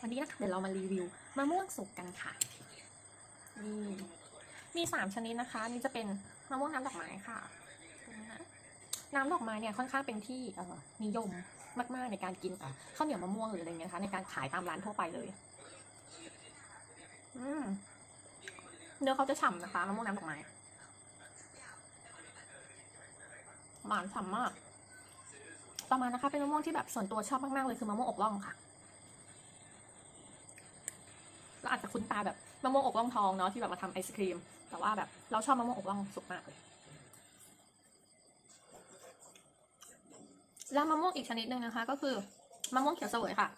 วันนี้นะคะเดี๋ยวเรามารีวิวมะม่วงสุกกันค่ะนี่มีสามชนิดนะคะนี่จะเป็นมะม่วงน้ำดอกไม้ค่ะน้ำดอกไม้เนี่ยค่อนข้างเป็นที่เออนิยมมากๆในการกินกับข้าวเหนียวมะม่วงหรืออะไรเงี้ยคะในการขายตามร้านทั่วไปเลยอืมเนื้อเขาจะฉ่ำนะคะมะม่วงน้ำดอกไม้หวานฉ่ำมาก ต่อมานะคะ เป็นมะม่วงที่แบบส่วนตัวชอบมากๆเลยคือมะม่วงอกล่องค่ะ เราอาจจะคุ้นตาแบบมะม่วงอกล่องทองเนาะที่แบบมาทำไอศครีม แต่ว่าแบบเราชอบมะม่วงอกล่องสุกมากเลยแล้วมะม่วงอีกชนิดหนึ่งนะคะ ก็คือมะม่วงเขียวเสวยค่ะ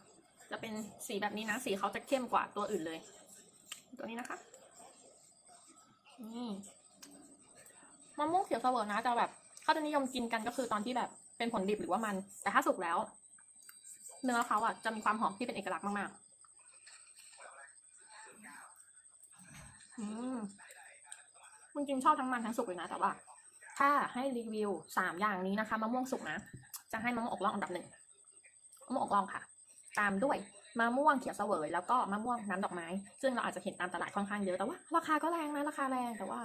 จะเป็นสีแบบนี้นะสีเขาจะเข้มกว่าตัวอื่นเลย ตัวนี้นะคะนี่มะม่วงเขียวเสวยนะจะแบบเขาจะนิยมกินกันก็คือตอนที่แบบเป็นผลดิบหรือว่ามัน แต่ถ้าสุกแล้ว เนื้อเขาอะจะมีความหอมที่เป็นเอกลักษณ์มากๆอืม จริงชอบทั้งมันทั้งสุกเลยนะแต่ว่า ถ้าให้รีวิวสามอย่างนี้นะคะมะม่วงสุกนะ จะให้มะม่วงอกล่องอันดับหนึ่งมะม่วงอกล่องค่ะ ตามด้วยมะม่วงเขียวเสวยแล้วก็มะม่วงน้ำดอกไม้ ซึ่งเราอาจจะเห็นตามตลาดค่อนข้างเยอะแต่ว่าราคาก็แรงนะราคาแรงแต่ว่า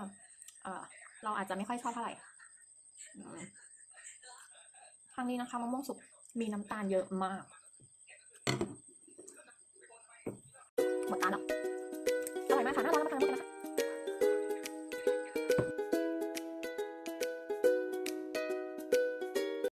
เออเราอาจจะไม่ค่อยชอบเท่าไหร่อืมครั้งนี้นะคะมะม่วงสุกมีน้ำตาลเยอะมากหมดตาลหรอกอร่อยมากค่ะน่ารักมากๆนะคะ